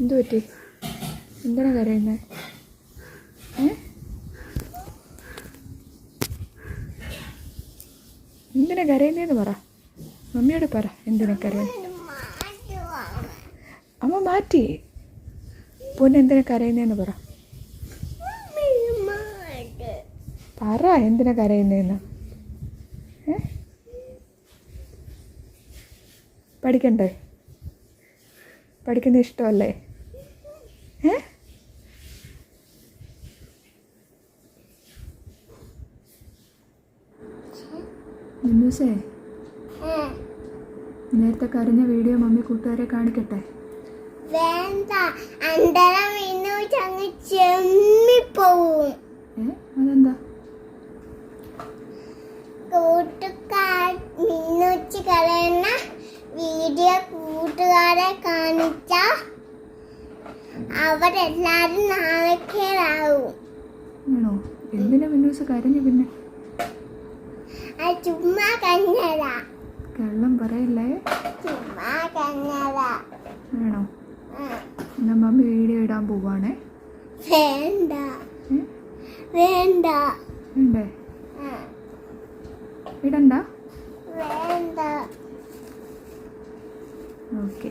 എന്തു പറ്റി? എന്തിനാ കരയുന്നത് എന്തിനാ കരയുന്നതെന്ന് പറ. മമ്മിയോട് പറ എന്തിനാ കരയുന്നത് അമ്മ മാറ്റി. പൊന്നെ എന്തിനാ കരയുന്നതെന്ന് പറ. പറ എന്തിനാ കരയുന്നതെന്ന് പഠിക്കണ്ടേ? പഠിക്കുന്ന ഇഷ്ടമല്ലേ? മിന്നൂസേ നേരത്തെ കരഞ്ഞ വീഡിയോ മമ്മി കൂട്ടുകാരെ കാണിക്കട്ടെ? വേണ്ട അന്തര ചെമ്മിപ്പോവും. അതെന്താ? കൂട്ടുകാർ മീനുച്ച് കരയുന്ന വീഡിയോ കൂട്ടുകാരെ കാണിച്ച അവരെല്ലാരും നാണക്കേടാവും ആണോ? എന്തിനാ മിന്നൂസ് കരഞ്ഞു പിന്നെ? ചുമ്മാ കഞ്ഞല കള്ളം പറയില്ലേ? ചുമ്മാ കഞ്ഞല ആണോ? എന്നാ മമ്മി വീഡിയോ ഇടാൻ പോവാണേ? വേണ്ട. വേണ്ട. വേണ്ടേ? ഇടണ്ട? വേണ്ട. ഓക്കേ.